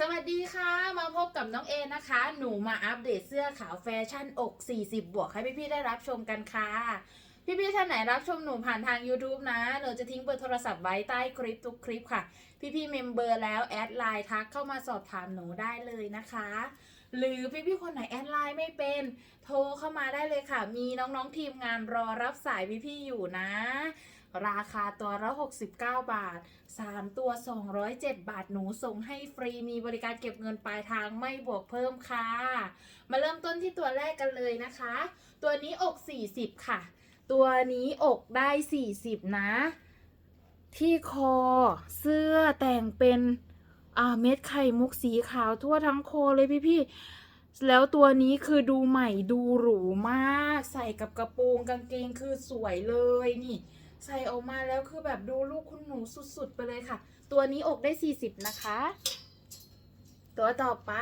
สวัสดีค่ะ มาพบกับน้องเอนะคะ หนูมาอัปเดตเสื้อขาวแฟชั่นอก 40 บวกให้พี่ๆได้รับชมกันค่ะ พี่ๆท่านไหนรับชมหนูผ่านทาง YouTube นะหนูจะทิ้งเบอร์โทรศัพท์ไว้ใต้คลิปทุกคลิปค่ะ พี่ๆเมมเบอร์แล้วแอดไลน์ทักเข้ามาสอบถามหนูได้เลยนะคะ หรือพี่ๆคนไหนแอดไลน์ไม่เป็น โทรเข้ามาได้เลยค่ะ มีน้องๆทีมงานรอรับสายพี่ๆอยู่นะ ราคาตัวละ 69 บาท 3 ตัว 207 บาทหนูส่งให้ฟรีมีบริการเก็บเงินปลายทางไม่บวกเพิ่มค่ะ มาเริ่มต้นที่ตัวแรกกันเลยนะคะ ตัวนี้อก 40 ค่ะ ตัวนี้อกได้ 40 นะ ที่คอเสื้อแต่งเป็นอ่าเม็ดไข่มุกสีขาวทั่วทั้งคอเลยพี่ๆแล้วตัวนี้คือดูใหม่ดูหรูมาก ใส่กับกระโปรงกางเกงคือสวยเลยนี่ ใส่ออกมาแล้วคือแบบดูลูกคุณหนูสุดๆไปเลยค่ะ ตัวนี้อกได้ 40 นะคะ ตัวต่อไป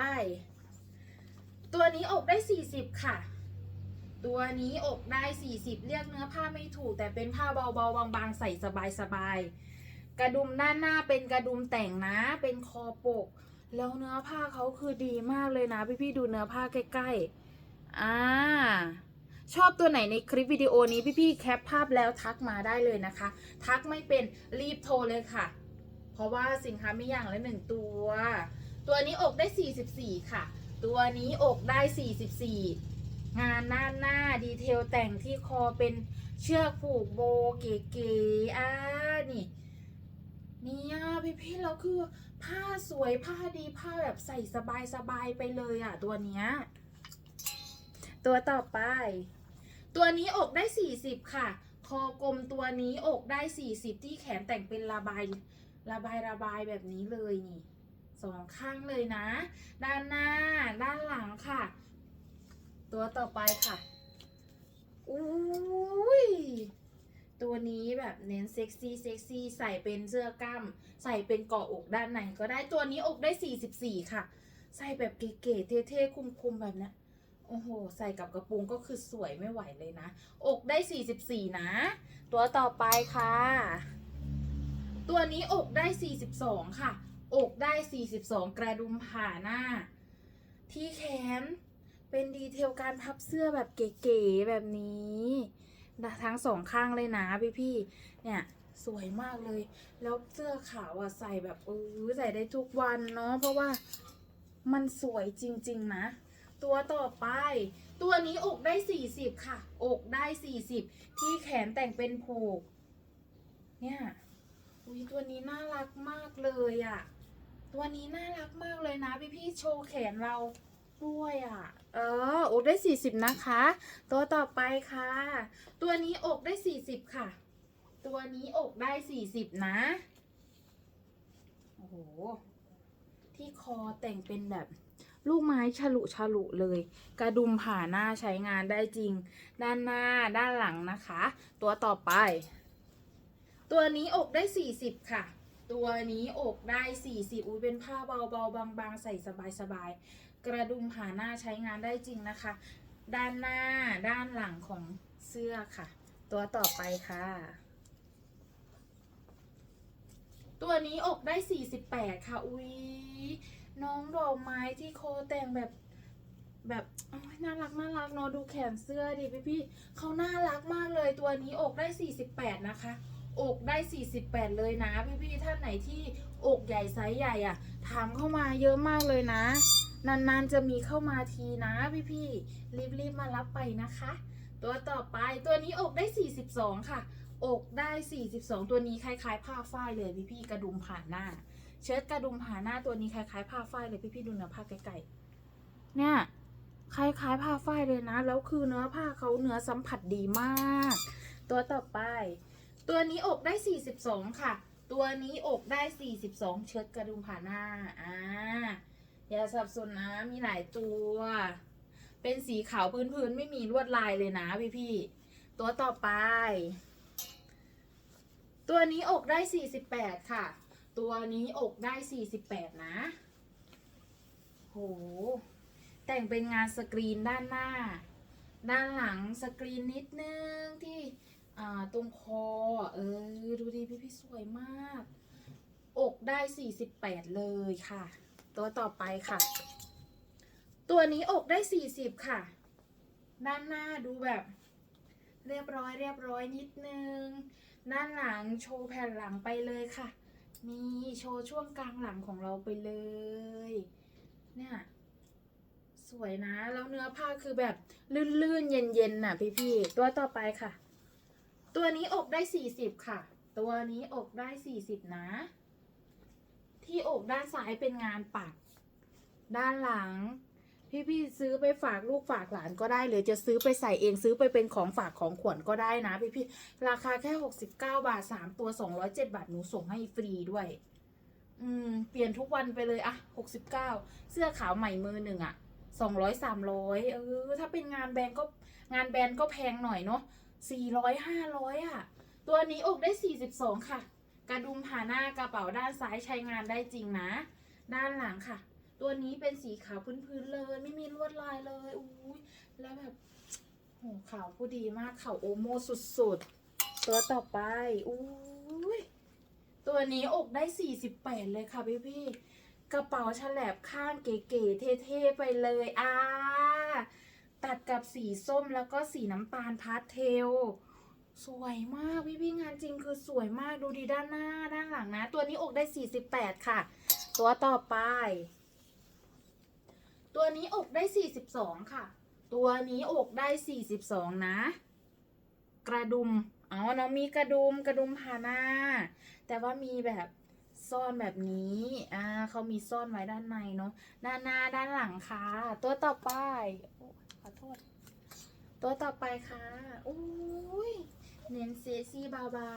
ตัวนี้อกได้ 40 ค่ะ ตัวนี้อกได้ 40 เรียกเนื้อผ้าไม่ถูก แต่เป็นผ้าเบาๆบางๆ ใส่สบายๆ กระดุมด้านหน้าเป็นกระดุมแต่งนะ เป็นคอปก แล้วเนื้อผ้าเขาคือดีมากเลยนะ พี่ๆดูเนื้อผ้าใกล้ๆ อ่า ชอบตัวไหนในคลิปวิดีโอนี้พี่ๆแคปภาพแล้วทักมาได้เลยนะคะ ทักไม่เป็นรีบโทรเลยค่ะ เพราะว่าสินค้ามีอย่างละหนึ่งตัว ตัวนี้อกได้ 44 ค่ะ ตัวนี้อกได้ 44 งานหน้าหน้าดีเทลแต่งที่คอเป็นเชือกผูกโบเก๋ๆอ่านี่เนี่ยพี่ๆแล้วคือผ้าสวยผ้าดีผ้าแบบใส่สบายๆไปเลยอะ ตัวเนี้ย ตัวต่อไป ตัวนี้อกได้ 40 ค่ะ คอกลมตัวนี้อกได้ 40 ที่แขนแต่งเป็นระบายระบายระบายแบบนี้เลยนี่สองข้างเลยนะ ด้านหน้า ด้านหลังค่ะ ตัวต่อไปค่ะอุ้ยตัวนี้แบบเน้นเซ็กซี่เซ็กซี่ใส่เป็นเสื้อกล้ามใส่เป็นเกาะอกด้านในก็ได้ตัวนี้อกได้ 44 ค่ะ ใส่แบบเก๋ๆเท่ๆคุมๆแบบนี้ โอ้โห ใส่กับกระปรงก็คือสวยไม่ไหวเลยนะ อกได้ 44 นะ ตัวต่อไปค่ะ ตัวนี้อกได้ 42 ค่ะ อกได้ 42 กระดุมผ่าหน้า ที่แขนเป็นดีเทลการพับเสื้อแบบเก๋ๆแบบนี้ทั้งสองข้างเลยนะพี่ๆ เนี่ยสวยมากเลย แล้วเสื้อขาวอะใส่แบบเออใส่ได้ทุกวันเนาะเพราะว่ามันสวยจริง ๆ นะ ตัวต่อไป ตัวนี้อกได้ 40 ค่ะ อกได้ 40 ที่แขนแต่งเป็นผูกเนี่ยอุ้ยตัวนี้น่ารักมากเลยอะ่ะ ตัวนี้น่ารักมากเลยนะพี่พี่ๆโชว์แขนเราด้วยอะ่ะ เออ อกได้ 40 นะคะ ตัวต่อไปค่ะ ตัวนี้อกได้ 40 ค่ะ ตัวนี้อกได้ 40 นะ โอ้โห ที่คอแต่งเป็นแบบ ลูกไม้ฉลุฉลุเลย กระดุมผ่าหน้าใช้งานได้จริง ด้านหน้าด้านหลังนะคะ ตัวต่อไป ตัวนี้อกได้ 40 ค่ะ ตัวนี้อกได้ 40 อุ้ยเป็นผ้าเบาๆบางๆ ใส่สบายๆ กระดุมผ่าหน้าใช้งานได้จริงนะคะ ด้านหน้าด้านหลังของเสื้อค่ะ ตัวต่อไปค่ะตัวนี้อกได้ 48 ค่ะ อุ้ย น้องดอกไม้ที่โคแต่งแบบแบบน่ารักน่ารักเนาะดูแขนเสื้อดิพี่พี่เขาน่ารักมากเลยตัวนี้อกได้ 48 นะคะ อกได้ 48 เลยนะ พี่พี่ท่านไหนที่อกใหญ่ไซส์ใหญ่อะถามเข้ามาเยอะมากเลยนะ นานๆจะมีเข้ามาทีนะพี่พี่รีบๆมารับไปนะคะ ตัวต่อไปตัวนี้อกได้ 42 ค่ะ อกได้ 42 ตัวนี้คล้ายๆ ผ้าฝ้ายเลยพี่พี่กระดุมผ่านหน้า เชิ้ตกระดุมผ่าหน้าตัวนี้คล้ายๆผ้าฝ้ายเลยพี่พี่ๆดูเนื้อผ้าใกล้ๆเนี่ยคล้ายๆผ้าฝ้ายเลยนะ แล้วคือเนื้อผ้าเขาเนื้อสัมผัสดีมาก ตัวต่อไป ตัวนี้อกได้ 42 ค่ะ ตัวนี้อกได้ 42 เชิ้ตกระดุมผ่าหน้าอ่าอย่าสับสนนะมีหลายตัว เป็นสีขาวพื้นๆไม่มีลวดลายเลยนะพี่พี่ๆตัวต่อไป ตัวนี้อกได้ 48 ค่ะ ตัวนี้อกได้48นะ โห แต่งเป็นงานสกรีนด้านหน้า ด้านหลังสกรีนนิดนึงที่ตรงคอ เออ ดูดีพี่พี่ๆสวยมาก อกได้48เลยค่ะ ตัวต่อไปค่ะ ตัวนี้อกได้สี่สิบค่ะ ด้านหน้าดูแบบ เรียบร้อยเรียบร้อยนิดนึง ด้านหลังโชว์แผ่นหลังไปเลยค่ะ นี่โชว์ช่วงกลางหลังของเราไปเลย เนี่ย สวยนะ แล้วเนื้อผ้าคือแบบลื่นๆ เย็นๆน่ะพี่ๆ ตัวต่อไปค่ะ ตัวนี้อกได้สี่สิบค่ะ ตัวนี้อกได้สี่สิบนะ ที่อกด้านซ้ายเป็นงานปัก ด้านหลัง พี่ๆซื้อไปฝากลูกฝากหลานก็ได้หรือจะซื้อไปใส่เองซื้อไปเป็นของฝากของขวัญก็ได้นะพี่ๆราคาแค่ 69 บาท 3 ตัว 207 บาท หนูส่งให้ฟรีด้วย อืม เปลี่ยนทุกวันไปเลยอะ69 เสื้อขาวใหม่มือหนึ่งอะ200 300เออถ้าเป็นงานแบรนด์ก็งานแบรนด์ก็แพงหน่อยเนาะ400 500อะตัวนี้อกได้ 42 ค่ะ กระดุมผ่าหน้ากระเป๋าด้านซ้ายใช้งานได้จริงนะ ด้านหลังค่ะ ตัวนี้เป็นสีขาวพื้นๆเลย ไม่มีลวดลายเลยอุ้ยแล้วแบบโหขาวผู้ดีมากขาวโอโมสุดๆ ตัวต่อไปอุ้ยตัวนี้อกได้ 48 เลยค่ะพี่พี่กระเป๋าฉลบข้างเก๋ๆเท่ๆไปเลยอ่าตัดกับสีส้มแล้วก็สีน้ำตาลพาสเทลสวยมากพี่พี่งานจริงคือสวยมากดูดีด้านหน้าด้านหลังนะ ตัวนี้อกได้ 48 ค่ะ ตัวต่อไป ตัวนี้อกได้ 42 ค่ะ ตัวนี้อกได้ 42 นะ กระดุม อ๋อ น้องมีกระดุมกระดุมผ่าหน้า แต่ว่ามีแบบซ่อนแบบนี้ อ่า เขามีซ่อนไว้ด้านในเนาะ ด้านหน้าด้านหลังค่ะ ตัวต่อไปอขอโทษ ตัวต่อไปค่ะ อุ้ย เน้นเซซี่เบา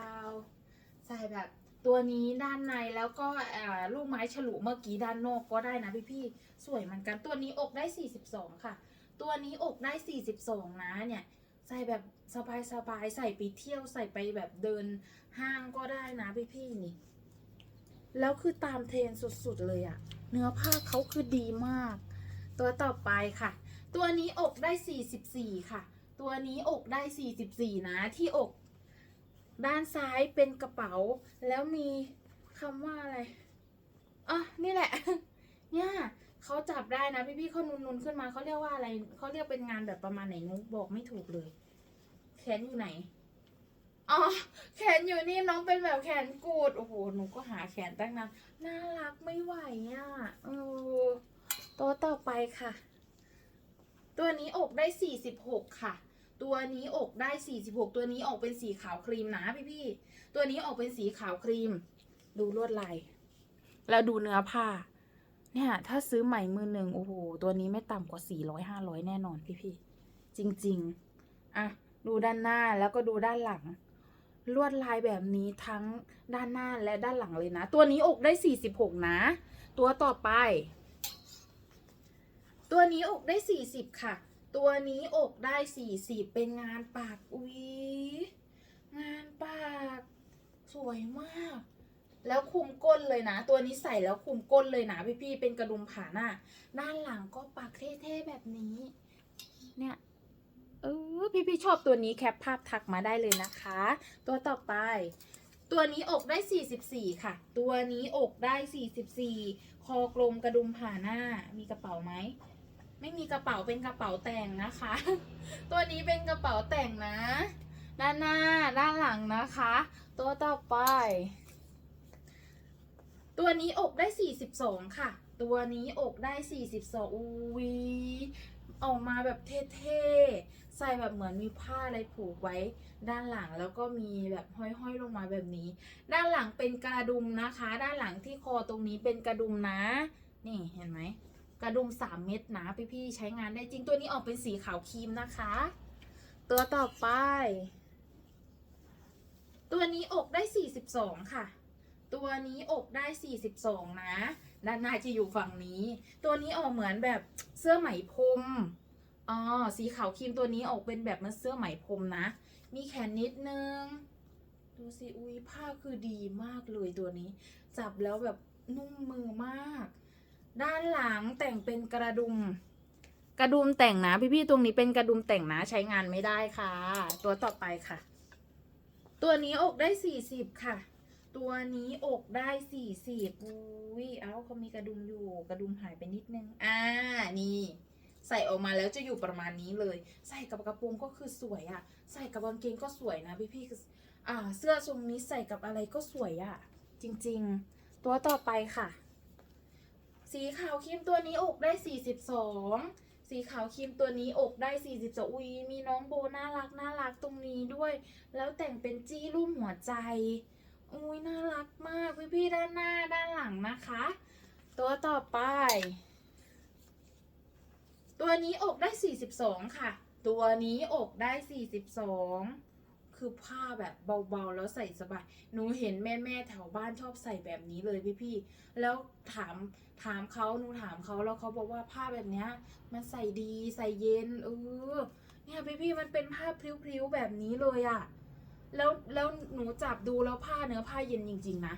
ๆ ใส่แบบ ตัวนี้ด้านในแล้วก็ลูกไม้ฉลุเมื่อกี้ด้านนอกก็ได้นะพี่ๆสวยเหมือนกันตัวนี้อกได้ 42 ค่ะ ตัวนี้อกได้ 42 นะเนี่ยใส่แบบสบายๆใส่ไปเที่ยวใส่ไปแบบเดินห้างก็ได้นะพี่ๆนี่ แล้วคือตามเทรนสุดๆเลยอะเนื้อผ้าเขาคือดีมาก ตัวต่อไปค่ะ ตัวนี้อกได้ 44 ค่ะ ตัวนี้อกได้ 44 นะที่อก ด้านซ้ายเป็นกระเป๋า แล้วมีคำว่าอะไรอะนี่แหละ เนี่ยเขาจับได้นะพี่ๆเขานุนๆขึ้นมาเขาเรียกว่าอะไรเขาเรียกเป็นงานแบบประมาณไหนนุกบอกไม่ถูกเลย แขนอยู่ไหนอ๋อแขนอยู่นี่น้องเป็นแบบแขนกูดโอ้โหหนูก็หาแขนตั้งนานน่ารักไม่ไหวอะเออตัวต่อไปค่ะ ตัวนี้อกได้46ค่ะ ตัวนี้อกได้ 46 ตัวนี้ออกเป็นสีขาวครีมนะพี่พี่ตัวนี้ออกเป็นสีขาวครีม ดูลวดลาย แล้วดูเนื้อผ้า เนี่ย ถ้าซื้อใหม่มือหนึ่งโอ้โห ตัวนี้ไม่ต่ำกว่า 400 500 แน่นอนพี่พี่จริง ๆ อะ ดูด้านหน้าแล้วก็ดูด้านหลัง ลวดลายแบบนี้ทั้งด้านหน้าและด้านหลังเลยนะ ตัวนี้อกได้ 46 นะ ตัวต่อไป ตัวนี้อกได้ 40 ค่ะ ตัวนี้อกได้40เป็นงานปากอุ๊ยงานปากสวยมาก แล้วคุมก้นเลยนะ ตัวนี้ใส่แล้วคุมก้นเลยนะพี่ๆเป็นกระดุมผ่าหน้า ด้านหลังก็ปักเท่ๆแบบนี้ เนี่ยเออพี่ๆชอบตัวนี้แคปภาพทักมาได้เลยนะคะ ตัวต่อไปตัวนี้อกได้ 44 ค่ะ ตัวนี้อกได้ 44 คอกลมกระดุมผ่าหน้า มีกระเป๋าไหม ไม่มีกระเป๋าเป็นกระเป๋าแต่งนะคะ ตัวนี้เป็นกระเป๋าแต่งนะ ด้านหน้าด้านหลังนะคะ ตัวต่อไป ตัวนี้อกได้ 42 ค่ะ ตัวนี้อกได้ 42อุ้ยออกมาแบบเท่ๆ ใส่แบบเหมือนมีผ้าอะไรผูกไว้ ด้านหลังแล้วก็มีแบบห้อยๆลงมาแบบนี้ ด้านหลังเป็นกระดุมนะคะ ด้านหลังที่คอตรงนี้เป็นกระดุมนะ นี่เห็นไหม กระดุม 3 เม็ดนะพี่ๆใช้งานได้จริงตัวนี้ออกเป็นสีขาวครีมนะคะ ตัวต่อไป ตัวนี้อกได้ 42 ค่ะ ตัวนี้อกได้ 42 นะ ด้านหน้าจะอยู่ฝั่งนี้ ตัวนี้ออกเหมือนแบบเสื้อไหมพรมอ๋อสีขาวครีมตัวนี้ออกเป็นแบบมันเสื้อไหมพรมนะ มีแขนนิดนึงดูสิอุ้ยผ้าคือดีมากเลยตัวนี้ จับแล้วแบบนุ่มมือมาก ด้านหลังแต่งเป็นกระดุม กระดุมแต่งนะพี่ๆตรงนี้เป็นกระดุมแต่งนะใช้งานไม่ได้ค่ะ ตัวต่อไปค่ะ ตัวนี้อกได้40ค่ะ ตัวนี้อกได้สี่สิบอุ้ยเอ้าเขามีกระดุมอยู่ กระดุมหายไปนิดนึงอ่านี่ใส่ออกมาแล้วจะอยู่ประมาณนี้เลย ใส่กับกระโปรงก็คือสวยอะใส่กับกางเกงก็สวยนะพี่พี่ๆอ่า เสื้อทรงนี้ใส่กับอะไรก็สวยอะจริง ๆ ตัวต่อไปค่ะ สีขาวครีมตัวนี้อกได้สี่สิบสองสีขาวครีมตัวนี้อกได้สี่สิบสองอุ้ยมีน้องโบน่ารักน่ารักตรงนี้ด้วย แล้วแต่งเป็นจี้รูปหัวใจ อุ้ยน่ารักมากพี่พี่ด้านหน้าด้านหลังนะคะ ตัวต่อไป ตัวนี้อกได้ 42 ค่ะ ตัวนี้อกได้ 42 คือผ้าแบบเบาๆ แล้วใส่สบาย หนูเห็นแม่ๆแถวบ้านชอบใส่แบบนี้เลยพี่ๆ แล้วถามถามเขาหนูถามเขาแล้วเขาบอกว่าผ้าแบบเนี้ยมันใส่ดีใส่เย็นเออเนี่ยพี่ๆมันเป็นผ้าพริ้วๆแบบนี้เลยอะแล้วแล้วหนูจับดูแล้วผ้าเนื้อผ้าเย็นจริง ๆ นะ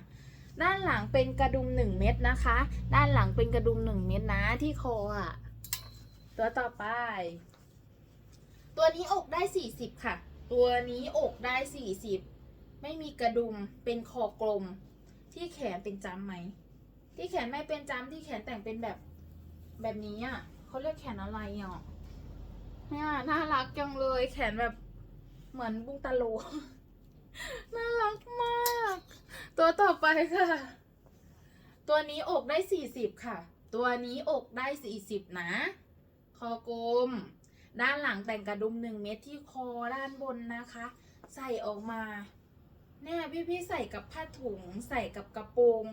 ด้านหลังเป็นกระดุมหนึ่งเม็ดนะคะ ด้านหลังเป็นกระดุมหนึ่งเม็ดนะที่คออะ ตัวต่อไป ตัวนี้อกได้สี่สิบค่ะ ตัวนี้อกได้สี่สิบไม่มีกระดุมเป็นคอกลม ที่แขนเป็นจำไหม ที่แขนไม่เป็นจำที่แขนแต่งเป็นแบบแบบนี้อะเขาเรียกแขนอะไรอะเนี่ยน่ารักจังเลยแขนแบบเหมือนบุ้งตาโล น่ารักมาก ตัวต่อไปค่ะ ตัวนี้อกได้สี่สิบค่ะ ตัวนี้อกได้สี่สิบนะ คอกลม ด้านหลังแต่งกระดุมหนึ่งเม็ดที่คอด้านบนนะคะ ใส่ออกมาเนี่ยพี่พี่ๆใส่กับผ้าถุงใส่กับกระโปรง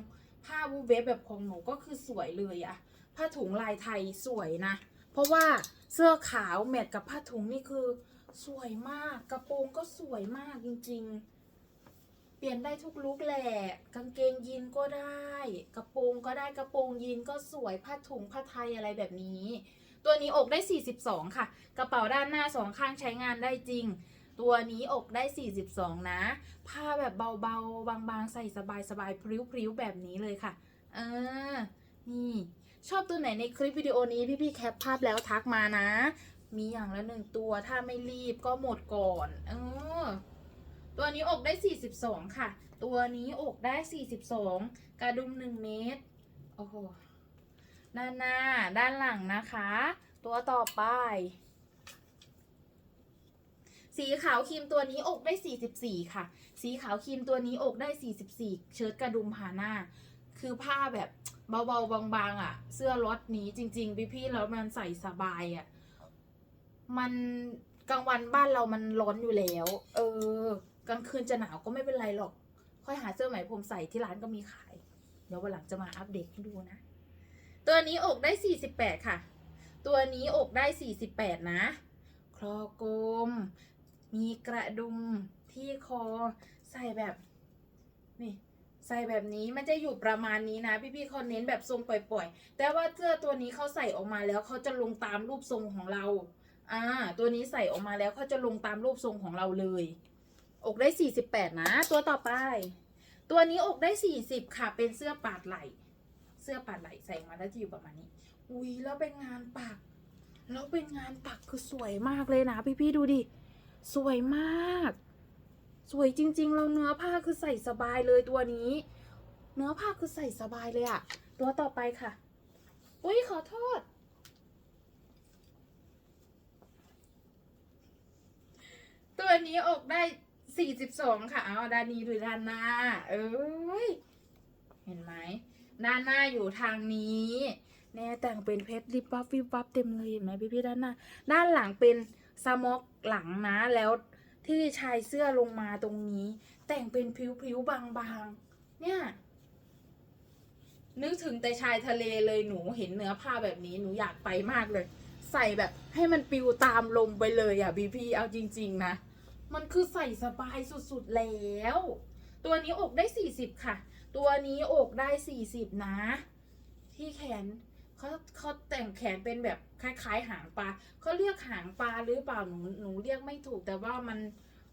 ผ้าวูเวฟแบบของหนูก็คือสวยเลยอะผ้าถุงลายไทยสวยนะ เพราะว่าเสื้อขาวแมทกับผ้าถุงนี่คือ สวยมากกระโปรงก็สวยมากจริง ๆ เปลี่ยนได้ทุกลุกแหละกางเกงยีนก็ได้ กระโปรงก็ได้กระโปรงยีนก็สวยผ้าถุงผ้าไทยอะไรแบบนี้ ตัวนี้อกได้ 42 ค่ะ กระเป๋าด้านหน้าสองข้างใช้งานได้จริง ตัวนี้อกได้ 42 นะ ผ้าแบบเบาๆ บางๆ ใส่สบายๆ พริ้วๆ แบบนี้เลยค่ะ เออ นี่ ชอบตัวไหนในคลิปวิดีโอนี้พี่ๆ แคปภาพแล้วทักมานะ มีอย่างละหนึ่งตัว ถ้าไม่รีบก็หมดก่อน เออ ตัวนี้อกได้ 42 ค่ะ ตัวนี้อกได้ 42 กระดุม 1 เมตร โอ้โห ด้านหน้า ด้านหลังนะคะ ตัวต่อไป สีขาวครีมตัวนี้อกได้ 44 ค่ะ สีขาวครีมตัวนี้อกได้ 44 เชิ้ตกระดุมผาหน้า คือผ้าแบบเบาๆ บางๆ อะ เสื้อรถนี้จริง ๆ พี่ๆ แล้วมันใส่สบายอะ มันกลางวันบ้านเรามันร้อนอยู่แล้ว เออ กลางคืนจะหนาวก็ไม่เป็นไรหรอก ค่อยหาเสื้อไหมพรมใส่ที่ร้านก็มีขาย เดี๋ยววันหลังจะมาอัปเดตให้ดูนะ ตัวนี้อกได้ 48 ค่ะ ตัวนี้อกได้ 48 นะ คลอกลม มีกระดุมที่คอ ใส่แบบ นี่ ใส่แบบนี้ มันจะอยู่ประมาณนี้นะ พี่ๆเขาเน้นแบบทรงปล่อยๆ แต่ว่าเสื้อตัวนี้เขาใส่ออกมาแล้วเขาจะลงตามรูปทรงของเรา อ่า ตัวนี้ใส่ออกมาแล้วเขาจะลงตามรูปทรงของเราเลย อกได้ 48 นะ ตัวต่อไป ตัวนี้อกได้ 40 ค่ะ เป็นเสื้อปาดไหล่ สื้อปาดไหลใส่มาแล้วจะอยู่ประมาณนี้ อุ้ยแล้วเป็นงานปัก แล้วเป็นงานปักคือสวยมากเลยนะพี่ๆดูดิ สวยมาก สวยจริงๆเราเนื้อผ้าคือใส่สบายเลยตัวนี้ เนื้อผ้าคือใส่สบายเลยอะตัวต่อไปค่ะ อุ้ยขอโทษ ตัวนี้อกได้42ค่ะ เอาด้านนี้หรือด้านหน้า เอ้ย เห็นไหม ด้านหน้าอยู่ทางนี้แน่แต่งเป็นเพชรริบวับวิบวับเต็มเลยเห็นไหมพี่พี่ๆด้านหน้า ด้านหลังเป็นสมอกหลังนะแล้วที่ชายเสื้อลงมาตรงนี้ แต่งเป็นผิวๆบางๆ เนี่ย นึกถึงแต่ชายทะเลเลยหนูเห็นเนื้อผ้าแบบนี้หนูอยากไปมากเลย ใส่แบบให้มันปิวตามลมไปเลยอะพี่พี่เอาจริง ๆ นะ มันคือใส่สบายสุดๆแล้ว ตัวนี้อกได้ 40 ค่ะ ตัวนี้อกได้40นะ ที่แขนเขาเขาแต่งแขนเป็นแบบคล้ายๆ หางปลาเขาเรียกหางปลาหรือเปล่าหนูหนูเรียกไม่ถูกแต่ว่ามัน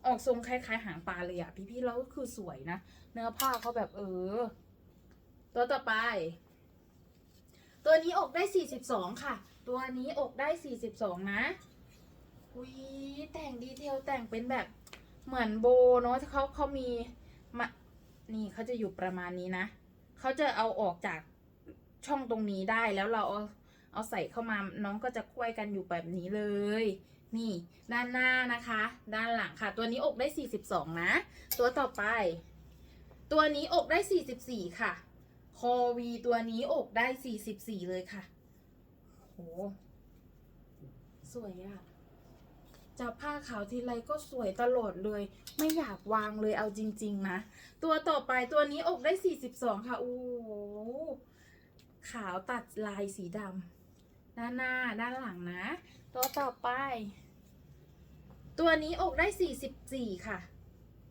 ออกทรงคล้ายๆ หางปลาเลยอะพี่ๆแล้วก็คือสวยนะ เนื้อผ้าเขาแบบเออ ตัวต่อไป ตัวนี้อกได้42ค่ะ ตัวนี้อกได้42นะอุ้ยแต่งดีเทลแต่งเป็นแบบเหมือนโบเนาะเขาเขามีมา นี่เขาจะอยู่ประมาณนี้นะเขาจะเอาออกจากช่องตรงนี้ได้แล้วเราเอาเอาใส่เข้ามาน้องก็จะควยกันอยู่แบบนี้เลย นี่ด้านหน้านะคะ ด้านหลังค่ะ ตัวนี้อกได้ 42 นะ ตัวต่อไป ตัวนี้อกได้ 44 ค่ะ คอวีตัวนี้อกได้ 44 เลยค่ะโหสวยอะ จับผ้าขาวทีไรก็สวยตลอดเลย ไม่อยากวางเลยเอาจริง ๆ นะ ตัวต่อไปตัวนี้อกได้ 42 ค่ะโอ้โหขาวตัดลายสีดำด้านหน้าด้านหลังนะ ตัวต่อไป ตัวนี้อกได้ 44 ค่ะ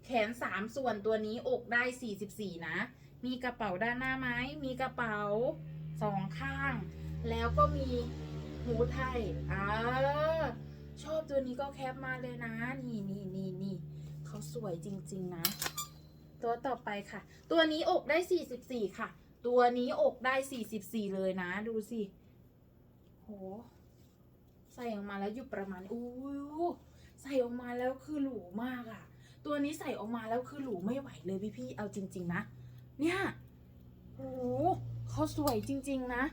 แขน 3 ส่วนตัวนี้อกได้ 44 นะ มีกระเป๋าด้านหน้าไหมมีกระเป๋าสองข้าง แล้วก็มีหูไทยอ่า ชอบตัวนี้ก็แคปมาเลยนะ นี่นี่นี่นี่เขาสวยจริง ๆ นะ ตัวต่อไปค่ะ ตัวนี้อกได้ 44 ค่ะ ตัวนี้อกได้ 44 เลยนะ ดูสิ โห ใส่ออกมาแล้วอยู่ประมาณอู้ใส่ออกมาแล้วคือหรูมากอะตัวนี้ใส่ออกมาแล้วคือหรูไม่ไหวเลยพี่พี่เอาจริง ๆ นะ เนี่ยโหเขาสวยจริง ๆ นะ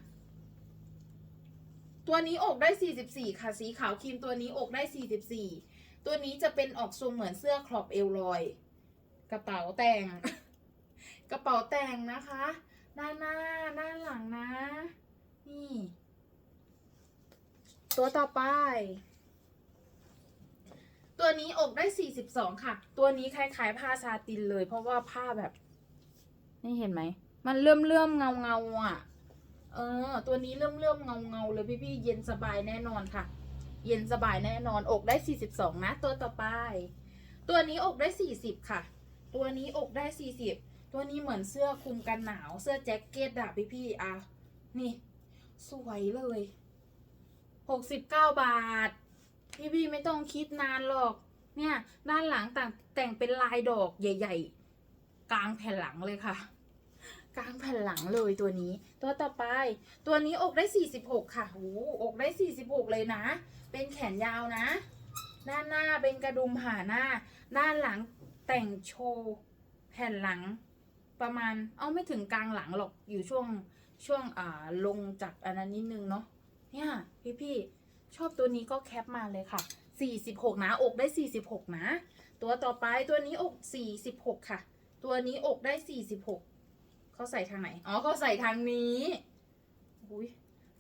ตัวนี้อกได้ 44 ค่ะ สีขาวครีมตัวนี้อกได้ 44 ตัวนี้จะเป็นออกทรงเหมือนเสื้อครอบเอวลอย กระเป๋าแต่ง กระเป๋าแต่งนะคะ ด้านหน้า ด้านหลังนะ นี่ ตัวต่อไป ตัวนี้อกได้ 42 ค่ะ ตัวนี้คล้ายๆผ้าซาตินเลย เพราะว่าผ้าแบบ นี่เห็นไหม มันเลื่อมเลื่อมเงาเงาๆอะ เออ ตัวนี้เลื่มเลื่มเงาเงาเลยพี่ๆเย็นสบายแน่นอนค่ะ เย็นสบายแน่นอนอกได้42นะตัวต่อไป ตัวนี้อกได้40ค่ะ ตัวนี้อกได้40ตัวนี้เหมือนเสื้อคลุมกันหนาวเสื้อแจ็คเก็ตอะพี่ๆอะนี่ สวยเลย69บาท พี่พี่ไม่ต้องคิดนานหรอก เนี่ย ด้านหลังแต่งแต่งเป็นลายดอกใหญ่ ๆ กลางแผ่นหลังเลยค่ะ กลางแผ่นหลังเลยตัวนี้ ตัวต่อไป ตัวนี้อกได้ 46 ค่ะโอ้อกได้ 46 เลยนะ เป็นแขนยาวนะ ด้านหน้าเป็นกระดุมผ่าหน้า ด้านหลังแต่งโชว์แผ่นหลังประมาณ เอาไม่ถึงกลางหลังหรอกอยู่ช่วงช่วงอ่าลงจากอันนั้นนิดนึงเนาะเนี่ยพี่พี่ชอบตัวนี้ก็แคปมาเลยค่ะ 46 นะอกได้ 46 นะ ตัวต่อไปตัวนี้อก 46 ค่ะ ตัวนี้อกได้ 46 เขาใส่ทางไหน อ๋อเขาใส่ทางนี้อุ้ย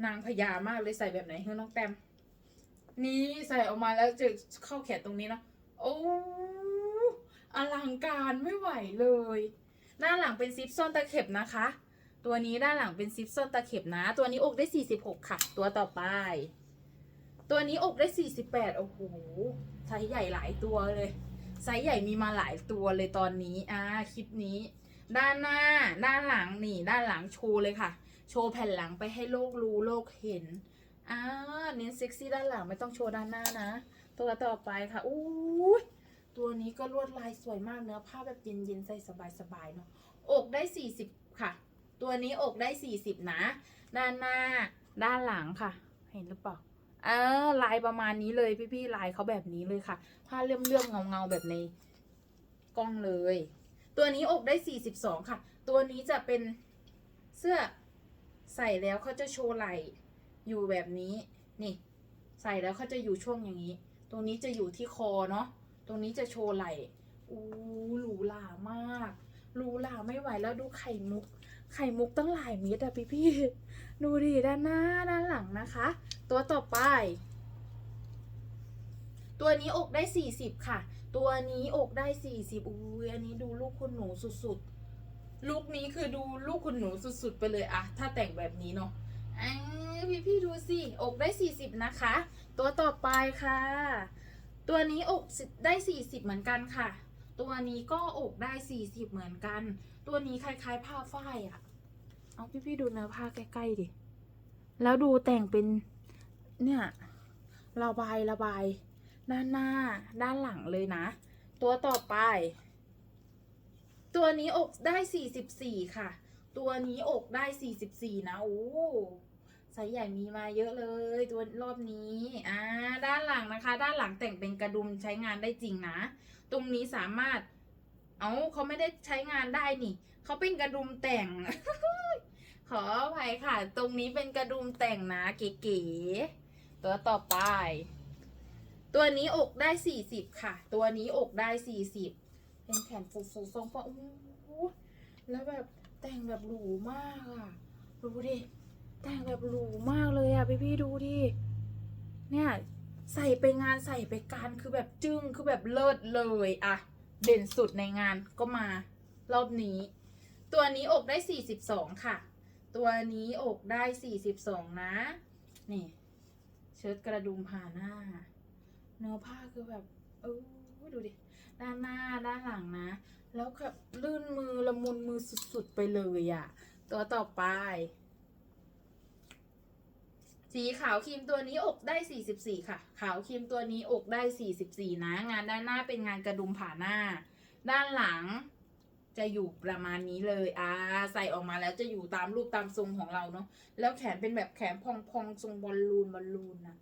นางพญามากเลยใส่แบบไหนเฮ้ยน้องแต้มนี่ใส่ออกมาแล้วจะเข้าแขนตรงนี้นะโอ้อลังการไม่ไหวเลย ด้านหลังเป็นซิปซ่อนตะเข็บนะคะ ตัวนี้ด้านหลังเป็นซิปซ่อนตะเข็บนะ ตัวนี้อกได้ 46 ค่ะ ตัวต่อไป ตัวนี้อกได้ 48 โอ้โหไซส์ใหญ่หลายตัวเลย ไซส์ใหญ่มีมาหลายตัวเลยตอนนี้ อ่า คลิปนี้ ด้านหน้า ด้านหลังนี่ ด้านหลังโชว์เลยค่ะ โชว์แผ่นหลังไปให้โลกรู้โลกเห็นอ่าเน้นเซ็กซี่ด้านหลังไม่ต้องโชว์ด้านหน้านะ ตัวต่อไปค่ะอู้ยตัวนี้ก็ลวดลายสวยมากเนื้อผ้าแบบเย็นๆใส่สบายๆเนาะอกได้ 40 ค่ะ ตัวนี้อกได้ 40 นะ ด้านหน้า ด้านหลังค่ะ เห็นหรือเปล่าเออลายประมาณนี้เลยพี่ๆลายเขาแบบนี้เลยค่ะ ผ้าเลื่อมๆเงาๆแบบในกล้องเลย ตัวนี้อกได้ 42 ค่ะ ตัวนี้จะเป็นเสื้อใส่แล้วเขาจะโชว์ไหล่อยู่แบบนี้ นี่ ใส่แล้วเขาจะอยู่ช่วงอย่างนี้ ตรงนี้จะอยู่ที่คอเนาะ ตรงนี้จะโชว์ไหล่อู้หรูหรามาก หรูหราไม่ไหวแล้วดูไข่มุก ไข่มุกตั้งหลายเม็ดอะพี่พี่ ดูดิด้านหน้าด้านหลังนะคะ ตัวต่อไป ตัวนี้อกได้ 40 ค่ะ ตัวนี้อกได้ 40อุ้ยอันนี้ดูลูกคุณหนูสุดๆ ลูกนี้คือดูลูกคุณหนูสุดๆ ไปเลยอะถ้าแต่งแบบนี้เนาะอพี่พี่ดูสิ อกได้ 40 นะคะ ตัวต่อไปค่ะ ตัวนี้อกได้ 40 เหมือนกันค่ะ ตัวนี้ก็อกได้ 40 เหมือนกัน ตัวนี้คล้ายๆ ผ้าฝ้ายอะเอาพี่พี่ดูเนื้อผ้าใกล้ๆดิ แล้วดูแต่งเป็นเนี่ยระบายระบาย ด้านหน้า ด้านหลังเลยนะ ตัวต่อไป ตัวนี้อกได้44ค่ะ ตัวนี้อกได้44นะโอ้ไซส์ใหญ่มีมาเยอะเลย ตัวรอบนี้อ่าด้านหลังนะคะ ด้านหลังแต่งเป็นกระดุมใช้งานได้จริงนะ ตรงนี้สามารถ เอ้าเขาไม่ได้ใช้งานได้นี่เขาเป็นกระดุมแต่ง ขออภัยค่ะ ตรงนี้เป็นกระดุมแต่งนะเก๋ๆตัวต่อไป ตัวนี้อกได้สี่สิบค่ะ ตัวนี้อกได้สี่สิบเป็นแขนฟูฟูทรงปะโอ้แล้วแบบแต่งแบบหรูมากอะ ดูดิ แต่งแบบหรูมากเลยอะพี่พี่ดูดิ เนี่ยใส่ไปงานใส่ไปการคือแบบจึ้งคือแบบเลิศเลยอะเด่นสุดในงานก็มารอบนี้ ตัวนี้อกได้42ค่ะ ตัวนี้อกได้42นะ นี่ เชิ้ตกระดุมผ่าหน้า เนื้อผ้าคือแบบเออดูดิ ด้านหน้าด้านหลังนะ แล้วแบบลื่นมือละมุนมือสุดๆไปเลยอะตัวต่อไป สีขาวครีมตัวนี้อกได้ 44 ค่ะ ขาวครีมตัวนี้อกได้ 44 นะ งานด้านหน้าเป็นงานกระดุมผ่าหน้า ด้านหลังจะอยู่ประมาณนี้เลย อ่า ใส่ออกมาแล้วจะอยู่ตามรูปตามทรงของเราเนาะ แล้วแขนเป็นแบบแขนพองๆ ทรงบอลลูนบอลลูนนะ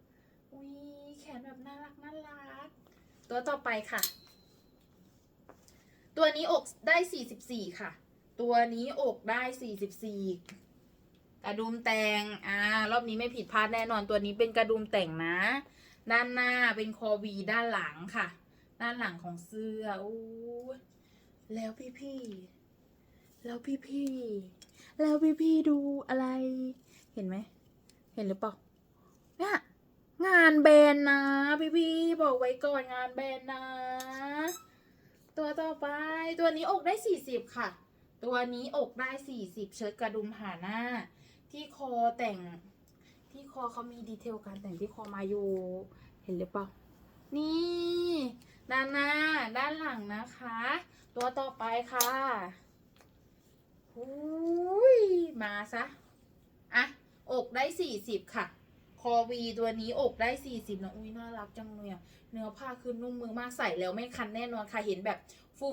นแบบน่ารักน่ารัก ตัวต่อไปค่ะ ตัวนี้อกได้44ค่ะ ตัวนี้อกได้44กระดุมแต่ง อ่า รอบนี้ไม่ผิดพลาดแน่นอน ตัวนี้เป็นกระดุมแต่งนะ ด้านหน้าเป็นคอวีด้านหลังค่ะ ด้านหลังของเสื้ออู้แล้วพี่พี่แล้วพี่พี่แล้วพี่พี่ดูอะไร เห็นไหม เห็นหรือเปล่าเนี่ย งานแบนนะพี่พี่บอกไว้ก่อนงานแบนนะ ตัวต่อไปตัวนี้อกได้40ค่ะ ตัวนี้อกได้40เชิ้ตกระดุมผ่าหน้า ที่คอแต่ง ที่คอเขามีดีเทลการแต่งที่คอมาอยู่เห็นหรือเปล่านี่ด้านหน้าด้านหลังนะคะ ตัวต่อไปค่ะอุ้ยมาซะอะอกได้40ค่ะ คอวีตัวนี้อกได้ 40นะอุ้ยน่ารักจังเลยอะเนื้อผ้าคือนุ่มมือมากใส่แล้วไม่คันแน่นอนค่ะเห็นแบบ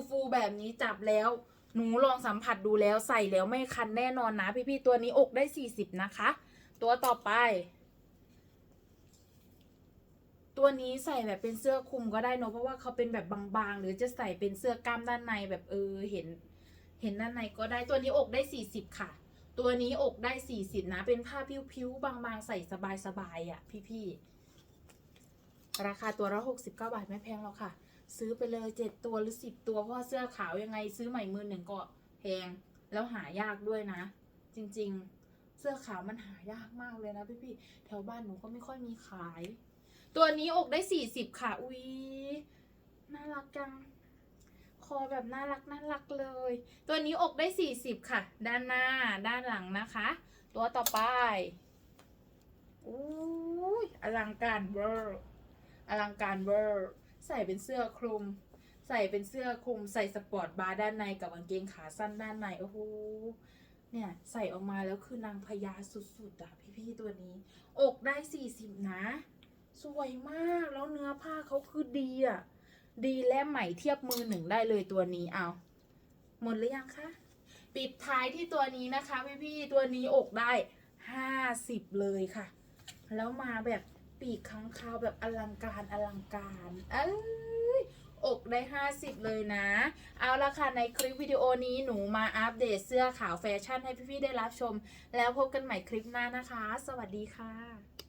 ฟูๆแบบนี้จับแล้วหนูลองสัมผัสดูแล้วใส่แล้วไม่คันแน่นอนนะพี่ๆตัวนี้อกได้ 40 นะคะ ตัวต่อไป ตัวนี้ใส่แบบเป็นเสื้อคลุมก็ได้เนอะเพราะว่าเขาเป็นแบบบางๆ หรือจะใส่เป็นเสื้อกล้ามด้านในแบบเออเห็น เห็นด้านในก็ได้ตัวนี้อกได้ 40 ค่ะ ตัวนี้อกได้40นะ เป็นผ้าพิ้วๆ บางๆ ใส่สบายๆอะ พี่ๆ ราคาตัวละ69บเก้าบาทไม่แพงหรอกค่ะ ซื้อไปเลย7ตัวหรือ10ตัว เพราะเสื้อขาวยังไง ซื้อใหม่มือหนึ่งก็แพง แล้วหายากด้วยนะ จริงๆ เสื้อขาวมันหายากมากเลยนะพี่ๆ แถวบ้านหนูก็ไม่ค่อยมีขาย ตัวนี้อกได้40ค่ะ อุ๊ย น่ารักจัง คอแบบน่ารักน่ารักเลย ตัวนี้อกได้ 40 ค่ะ ด้านหน้าด้านหลังนะคะ ตัวต่อไปอุ้ยอลังการเวอร์อลังการเวอร์ใส่เป็นเสื้อคลุม ใส่เป็นเสื้อคลุม ใส่สปอร์ตบาร์ด้านในกับกางเกงขาสั้นด้านในโอ้โหเนี่ยใส่ออกมาแล้วคือนางพญาสุดๆอะพี่ๆตัวนี้ อกได้ 40 นะ สวยมากแล้วเนื้อผ้าเขาคือดีอะ ดีและใหม่เทียบมือหนึ่งได้เลยตัวนี้เอา หมดหรือยังคะปิดท้ายที่ตัวนี้นะคะพี่ๆตัวนี้อกได้50เลยค่ะ แล้วมาแบบปีกค้างคาวแบบอลังการอลังการเอ้ยอกได้ 50 เลยนะ เอาละค่ะ ในคลิปวิดีโอนี้หนูมาอัปเดตเสื้อขาวแฟชั่นให้พี่ๆได้รับชม แล้วพบกันใหม่คลิปหน้านะคะ สวัสดีค่ะ